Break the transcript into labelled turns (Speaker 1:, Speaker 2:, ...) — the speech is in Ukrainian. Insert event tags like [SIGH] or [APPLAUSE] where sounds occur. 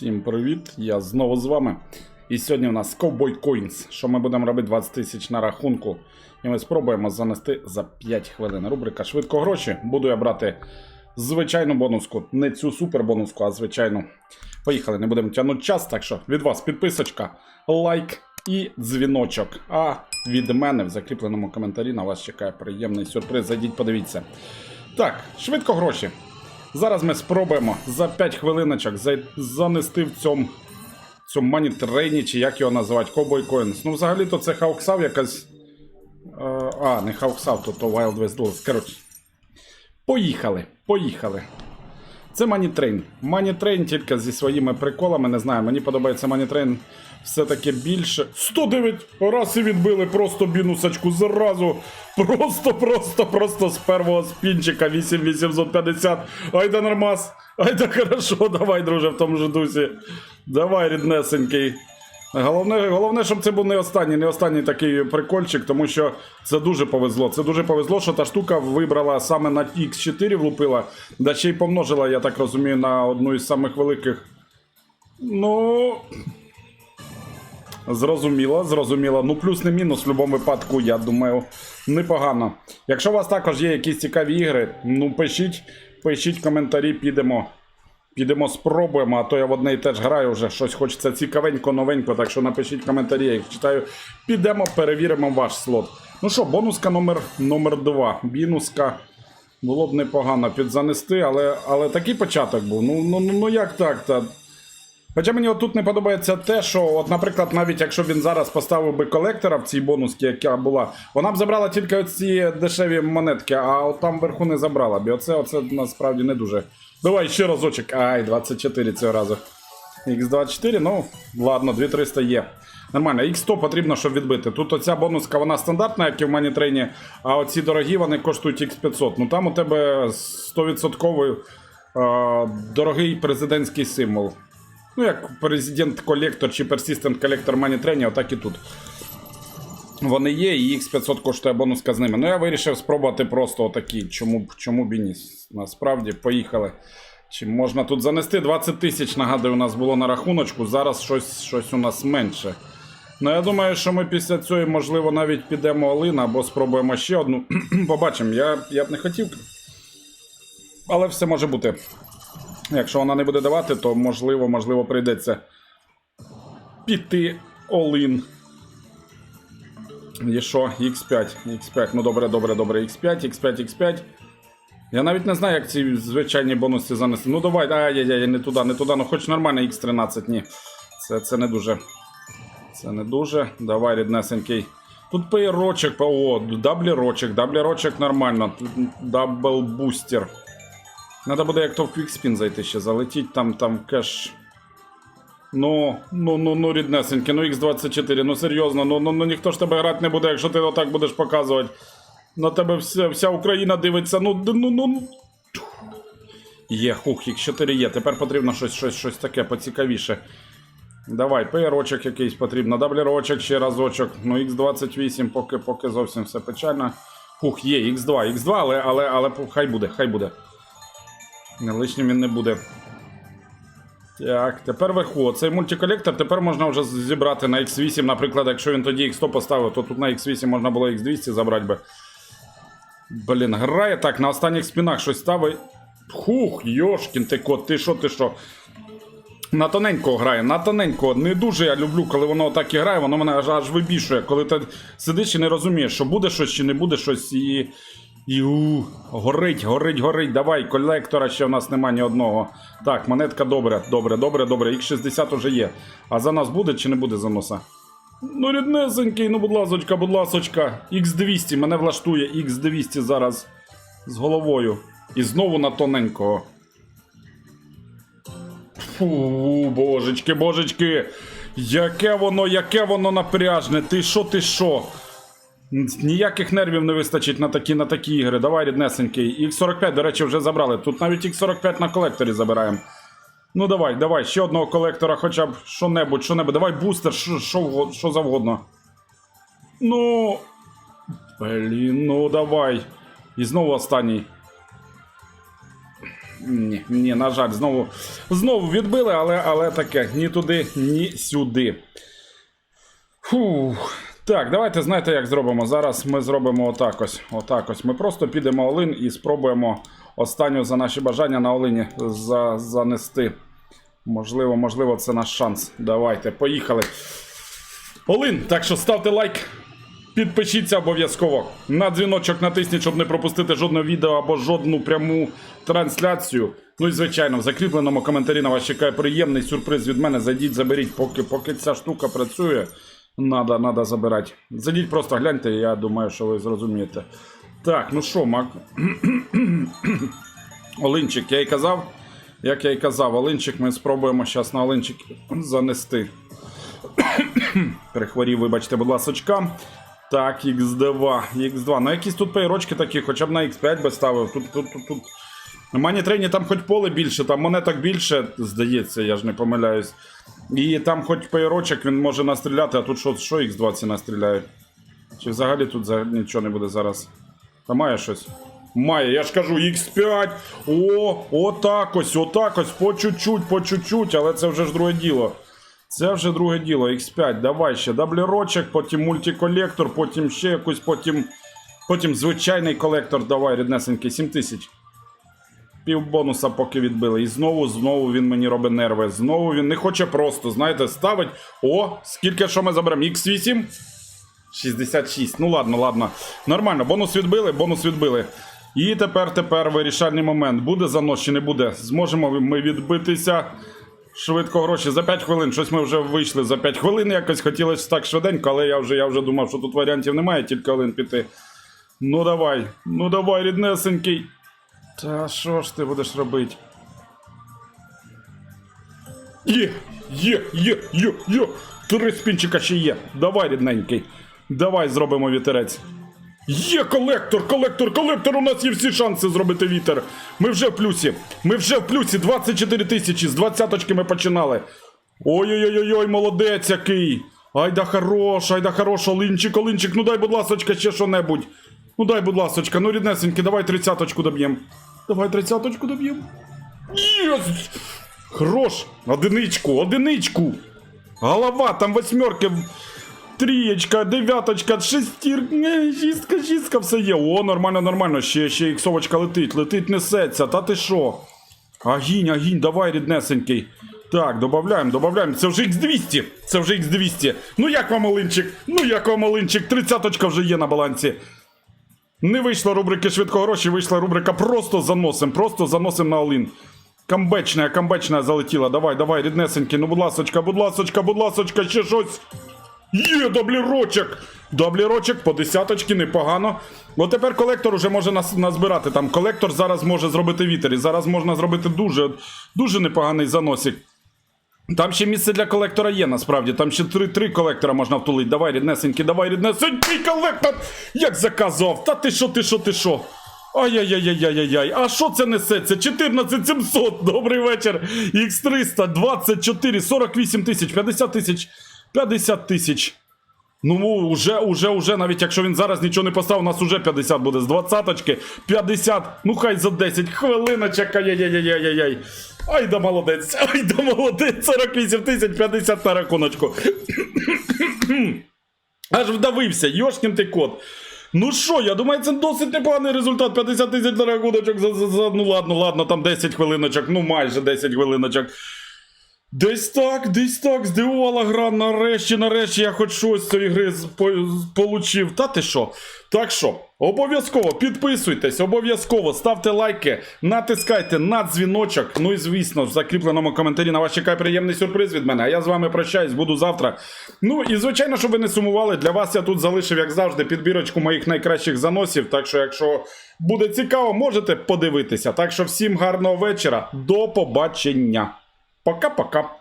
Speaker 1: Всім привіт! Я знову з вами. І сьогодні у нас Cowboy Coins. Що ми будемо робити 20 тисяч на рахунку. І ми спробуємо занести за 5 хвилин. Рубрика Швидко гроші. Буду я брати звичайну бонуску. Не цю супер бонуску, а звичайну. Поїхали, не будемо тягнути час. Так що від вас підписочка, лайк і дзвіночок. А від мене в закріпленому коментарі на вас чекає приємний сюрприз. Зайдіть, подивіться. Так, швидко гроші. Зараз ми спробуємо за 5 хвилиночок занести в цьому цьому манітрейні, чи як його називати, Cowboy Coins. Ну, взагалі-то це Хауксав якась. Е, а, не Хауксав, то, то Wild West Dolls. Коротше. Поїхали, поїхали. Це. Money Train тільки зі своїми приколами, не знаю. Мені подобається Train все-таки більше. 109 раз і відбили просто бінусочку зразу. Просто, просто, просто з первого спінчика 8850. Айда нормас. Айда хорошо, давай, друже, в тому ж дусі. Давай, ріднесенький. Головне, головне, щоб це був не останній, не останній такий прикольчик, тому що це дуже повезло. Це дуже повезло, що та штука вибрала саме на X4 влупила, да ще й помножила, я так розумію, на одну із самих великих. Ну. Зрозуміло, зрозуміло. Ну, плюс не мінус в будь-якому випадку, я думаю, непогано. Якщо у вас також є якісь цікаві ігри, ну пишіть, пишіть коментарі, підемо. Підемо спробуємо, а то я в одне і теж граю вже щось хочеться цікавенько, новенько, так що напишіть коментарі, я їх читаю. Підемо, перевіримо ваш слот. Ну що, бонуска номер, номер 2. Бінуска. Було б непогано підзанести, але, але такий початок був. Ну, ну, ну, ну як так? Та? Хоча мені отут не подобається те, що, от, наприклад, навіть якщо він зараз поставив би колектора в цій бонусці, яка була, вона б забрала тільки оці дешеві монетки, а от там вверху не забрала б. Оце, оце насправді не дуже. Давай ще разочок. Ай, 24 цього разу. X24, ну, ладно, 2300 є. Нормально, X100 потрібно, щоб відбити. Тут оця бонуска, вона стандартна, як і в манітрейні, а оці дорогі вони коштують X500. Ну там у тебе 100% е, дорогий президентський символ. Ну, як президент-колектор чи persistent колектор манітрейні, отак і тут. Вони є, і X500 коштує бонуска з ними. Ну, я вирішив спробувати просто отакі. Чому, б- чому б ні? Насправді, поїхали. Чи можна тут занести 20 тисяч, нагадую, у нас було на рахуночку, зараз щось, щось у нас менше. Ну, я думаю, що ми після цього, можливо, навіть підемо Олин або спробуємо ще одну. [CLEARS THROAT] Побачимо, я, я б не хотів. Але все може бути. Якщо вона не буде давати, то можливо, можливо, прийдеться піти Олин. І що? X5, X5. Ну добре, добре, добре. X5, X5, X5. Я навіть не знаю, як ці звичайні бонуси занести. Ну давай, ай-яй-яй, не туди, не туди. Ну хоч нормально X13, ні. Це, це не дуже. Це не дуже. Давай, ріднесенький. Тут пейрочок, о, даблерочок, даблерочок нормально. Тут дабл бустер. Надо буде як то в квікспін зайти ще, залетіть там, там кеш. Ну, ну, ну, ну, ріднесеньке, ну X24, ну серйозно, ну, ну, ну ніхто ж тебе грати не буде, якщо ти отак будеш показувати. На тебе вся, вся Україна дивиться, ну, ну, ну. ну. Є, хух, X4 є. Тепер потрібно щось, щось, щось таке поцікавіше. Давай, пейрочок якийсь потрібно, даблерочок ще разочок. Ну, X28, поки, поки зовсім все печально. Хух, є, X2, X2, але, але, але хай буде, хай буде. Не лишнім він не буде. Так, тепер вверху. Цей мультиколектор тепер можна вже зібрати на X8, наприклад, якщо він тоді X100 поставив, то тут на X8 можна було X200 забрати би. Блін, грає так, на останніх спінах щось ставить. Хух, йошкін ти кот, ти що, ти що? На тоненького грає, на тоненького. Не дуже я люблю, коли воно так і грає, воно мене аж аж вибішує. Коли ти сидиш і не розумієш, що буде щось чи не буде щось, і. І у, горить, горить, горить. Давай, колектора ще в нас нема ні одного. Так, монетка добре, добре, добре, добре. X60 уже є. А за нас буде чи не буде заноса? Ну, ріднесенький, ну будь ласочка, будь ласочка. X200, мене влаштує X200 зараз з головою. І знову на тоненького. Фу, божечки, божечки. Яке воно, яке воно напряжне. Ти що, ти що? Ніяких нервів не вистачить на такі на такі ігри. Давай, ріднесенький. X45, до речі, вже забрали. Тут навіть X45 на колекторі забираємо. Ну давай, давай, ще одного колектора, хоча б що-небудь, що-небудь. Давай бустер, що, що, завгодно. Ну. Блін, ну давай. І знову останній. ні, ні, на жаль, знову, знову відбили, але, але таке, ні туди, ні сюди. Фух. Так, давайте знаєте, як зробимо. Зараз ми зробимо отак ось. Отак ось. Ми просто підемо Олин і спробуємо останню за наші бажання на Олині за, занести. Можливо, можливо, це наш шанс. Давайте, поїхали. Олин, так що ставте лайк. Підпишіться обов'язково. На дзвіночок натисніть, щоб не пропустити жодне відео або жодну пряму трансляцію. Ну і звичайно, в закріпленому коментарі на вас чекає приємний сюрприз від мене. Зайдіть, заберіть, поки, поки ця штука працює. Надо, надо забирати. Зайдіть, просто гляньте, я думаю, що ви зрозумієте. Так, ну що, Мак. [COUGHS] Олинчик, я й казав. Як я й казав, Олинчик ми спробуємо зараз на Олинчик занести. [COUGHS] Перехворів, вибачте, будь ласочка. Так, X2, X2. На якісь тут пейрочки такі, хоча б на X5 би ставив. Тут, тут, тут, тут. Мані трейні там хоч поле більше, там монеток більше, здається, я ж не помиляюсь. І там хоч пейрочок він може настріляти, а тут що, що X2 ці настріляють? Чи взагалі тут нічого не буде зараз? Та має щось? Має, я ж кажу, X5. О, отак ось, отак ось, по чуть-чуть, по чуть-чуть, але це вже ж друге діло. Це вже друге діло, X5, давай ще даблерочок, потім мультиколектор, потім ще якусь, потім. Потім звичайний колектор, давай, ріднесенький, 7000. Пів бонуса поки відбили. І знову, знову він мені робить нерви. Знову він не хоче просто, знаєте, ставить. О, скільки що ми заберемо? X8? 66. Ну ладно, ладно. Нормально, бонус відбили, бонус відбили. І тепер, тепер вирішальний момент. Буде занос чи не буде? Зможемо ми відбитися. Швидко гроші за 5 хвилин. Щось ми вже вийшли за 5 хвилин. Якось хотілося так швиденько, але я вже, я вже думав, що тут варіантів немає, тільки один піти. Ну давай, ну давай, ріднесенький. Та що ж ти будеш робити? Є, є, є, є, є. Три спінчика ще є. Давай, рідненький. Давай зробимо вітерець. Є колектор, колектор, колектор. У нас є всі шанси зробити вітер. Ми вже в плюсі. Ми вже в плюсі 24 тисячі. З двадцяточки ми починали. Ой-ой-ой, ой молодець який. Ай да хорош, ай да хорош, Олинчик, Олинчик, ну дай, будь ласочка, ще що-небудь. Ну дай, будь ласочка, ну ріднесеньки, давай тридцяточку доб'єм. Давай тридцяточку доб'єм. Єс! Хорош! Одиничку, одиничку! Голова, там восьмерки. Трієчка, дев'яточка, шестір, не, шістка, шістка, все є. О, нормально, нормально. Ще, ще іксовочка летить, летить, несеться. Та ти що? Агінь, агінь, давай, ріднесенький. Так, додаємо, додаємо. Це вже X200. Це вже X200. Ну як вам Олинчик? Ну як вам Олинчик? Тридцяточка вже є на балансі. Не вийшла рубрики швидко гроші, вийшла рубрика просто заносим, просто заносим на Олин. Камбечна, камбечна залетіла. Давай, давай, ріднесенький. Ну, будь ласочка, будь ласочка, будь ласочка, ще щось. Є, даблірочок! Даблірочок по десяточки, непогано. От тепер колектор уже може нас, назбирати. Там колектор зараз може зробити вітер. І зараз можна зробити дуже, дуже непоганий заносик. Там ще місце для колектора є, насправді. Там ще три, три колектора можна втулити. Давай, ріднесенький, давай, ріднесенький колектор! Як заказував! Та ти що, ти що, ти що? Ай-яй-яй-яй-яй-яй. А що це несеться? 14700. Добрий вечір. Х300, 24, 48 тисяч, 50 тисяч, 50 тисяч. Ну, уже, уже, уже, навіть якщо він зараз нічого не поставив, у нас уже 50 буде з 20-очки. 50, ну хай за 10 хвилиночок. Ай-яй-яй-яй-яй. Ай да молодець, ай да молодець, 48 тисяч 50 на рахуночку. Аж вдавився, йошкін ти кот. Ну що, я думаю, це досить непоганий результат. 50 тисяч на рахуночок за, за, за. Ну ладно, ладно, там 10 хвилиночок, ну майже 10 хвилиночок. Десь так, десь так, здивувала гра. Нарешті, нарешті я хоч щось з цієї гри получив. Та ти що? Так що, обов'язково підписуйтесь, обов'язково ставте лайки, натискайте на дзвіночок. Ну і звісно, в закріпленому коментарі на вас чекає приємний сюрприз від мене. А я з вами прощаюсь, буду завтра. Ну і звичайно, щоб ви не сумували, для вас я тут залишив, як завжди, підбірочку моїх найкращих заносів. Так що, якщо буде цікаво, можете подивитися. Так що всім гарного вечора, до побачення. Пока-пока.